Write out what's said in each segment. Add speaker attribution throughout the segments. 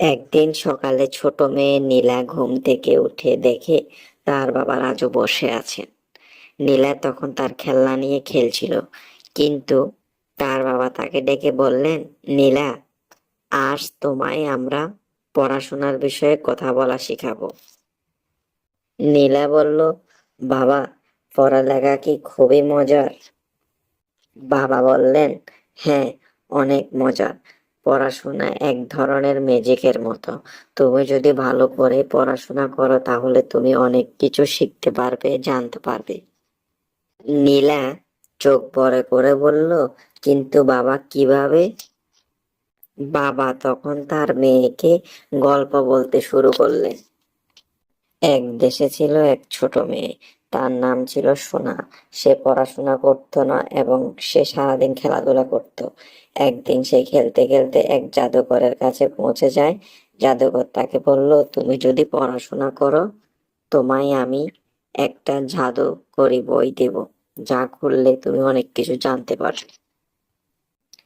Speaker 1: একদিন সকালে ছোট মেয়ে নীলা ঘুম থেকে উঠে দেখে তার বাবা রাজু বসে আছেন। নীলা তখন তার খেলনা নিয়ে খেলছিল, কিন্তু তার বাবা তাকে ডেকে বললেন, নীলা, আজ তোমায় আমরা পড়াশোনার বিষয়ে কথা বলা শিখাবো। নীলা বলল, বাবা, পড়ালেখা কি খুবই মজার? বাবা বললেন হ্যাঁ অনেক মজার। পড়াশোনা এক ধরনের ম্যাজিকের মতো। তুমি যদি ভালো করে পড়াশোনা করো, তাহলে তুমি অনেক কিছু শিখতে পারবে, জানতে পারবে। নীলা চোখ বড় করে বলল, কিন্তু বাবা, কীভাবে? বাবা তখন তার মেয়েকে গল্প বলতে শুরু করলেন। এক দেশে ছিল এক ছোট মেয়ে। তার নাম ছিল সোনা। সে পড়াশোনা করতো না এবং সে সারাদিন খেলাধুলা করত। একদিন সে খেলতে খেলতে এক জাদুকরের কাছে পৌঁছে যায়। জাদুকর তাকে বলল, তুমি যদি পড়াশোনা করো, তোমায় আমি একটা জাদু করি বই দেব। যা করলে তুমি অনেক কিছু জানতে পারবে।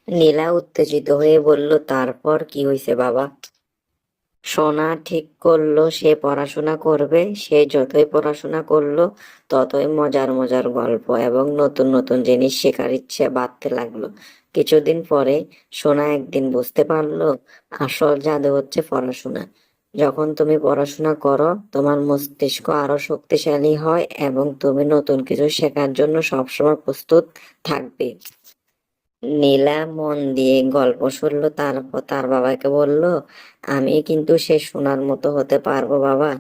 Speaker 1: নীলা উত্তেজিত হয়ে বলল, তারপর কি হয়েছে বাবা? সোনা ঠিক করল, সে পড়াশোনা করবে, সে যতই পড়াশোনা করল, ততই মজার মজার গল্প এবং নতুন নতুন জিনিস শেখার ইচ্ছে বাড়তে লাগল। কিছুদিন পরে সোনা একদিন বুঝতে পারল, আসল জাদু হচ্ছে পড়াশোনা। যখন তুমি পড়াশোনা করো, তোমার মস্তিষ্ক আরও শক্তিশালী হয় এবং তুমি নতুন কিছু শেখার জন্য সবসময় প্রস্তুত থাকবে। নীলা মন দিয়ে গল্প শুনলো, তারপর তার বাবাকে বলল, আমি কিন্তু সে সোনার মতো হতে পারব বাবা।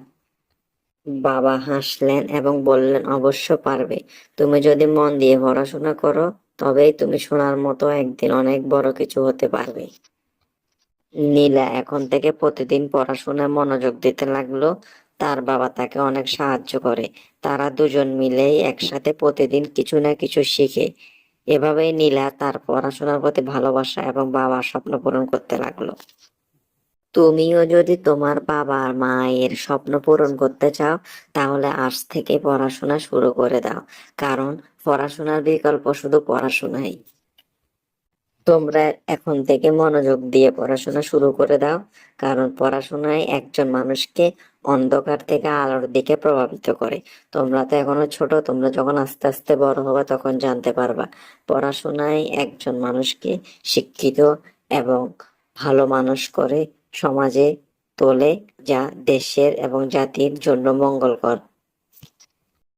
Speaker 1: বাবা হাসলেন এবং বললেন, অবশ্য পারবে। তুমি যদি মন দিয়ে পড়াশোনা করো, তবেই তুমি সোনার মতো একদিন অনেক বড় কিছু হতে পারবে। নীলা এখন থেকে প্রতিদিন পড়াশোনায় মনোযোগ দিতে লাগল। তার বাবা তাকে অনেক সাহায্য করে। তারা দুজন মিলেই একসাথে প্রতিদিন কিছু না কিছু শিখে। এভাবেই নীলা তার পড়াশোনার প্রতি ভালোবাসা এবং বাবার স্বপ্ন পূরণ করতে লাগল। তুমিও যদি তোমার বাবা আর মায়ের স্বপ্ন পূরণ করতে চাও, তাহলে আজ থেকে পড়াশোনা শুরু করে দাও, কারণ পড়াশোনার বিকল্প শুধু পড়াশোনাই। তোমরা এখন থেকে মনোযোগ দিয়ে পড়াশোনা শুরু করে দাও। কারণ পড়াশোনায় একজন মানুষকে অন্ধকার থেকে আলোর দিকে প্রভাবিত করে। তোমরা তো এখনও ছোট, তোমরা যখন আস্তে আস্তে বড় হবে তখন জানতে পারবা। পড়াশোনায় একজন মানুষকে শিক্ষিত এবং ভালো মানুষ করে সমাজে তোলে যা দেশের এবং জাতির জন্য মঙ্গলকর।